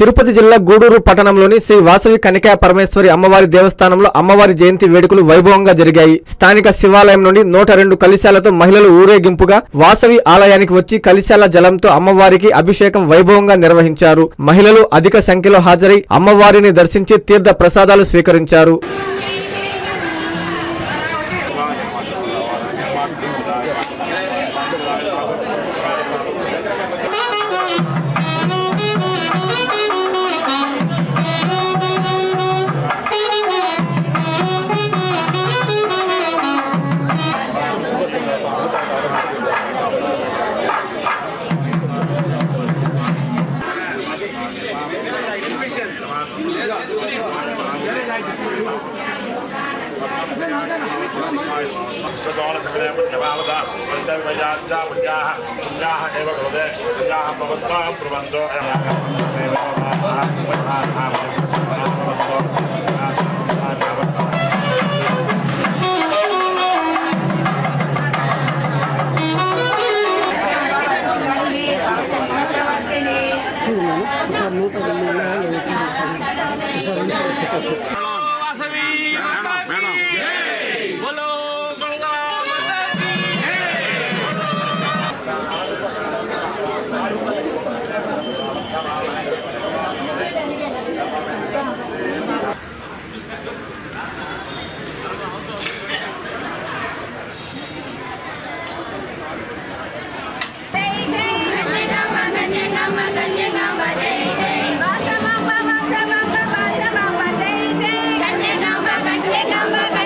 తిరుపతి జిల్లా గూడూరు పట్టణంలోని శ్రీ వాసవి కనికా పరమేశ్వరి అమ్మవారి దేవస్థానంలో అమ్మవారి జయంతి వేడుకలు వైభవంగా జరిగాయి. స్థానిక శివాలయం నుండి నూట రెండు కలిశాలతో మహిళలు ఊరేగింపుగా వాసవి ఆలయానికి వచ్చి కలిశాల జలంతో అమ్మవారికి అభిషేకం వైభవంగా నిర్వహించారు. మహిళలు అధిక సంఖ్యలో హాజరై అమ్మవారిని దర్శించి తీర్థ ప్రసాదాలు స్వీకరించారు. समिधेपुण्यभावताः वैद्यवैजाज्ञा पुण्याः पुण्याः Remember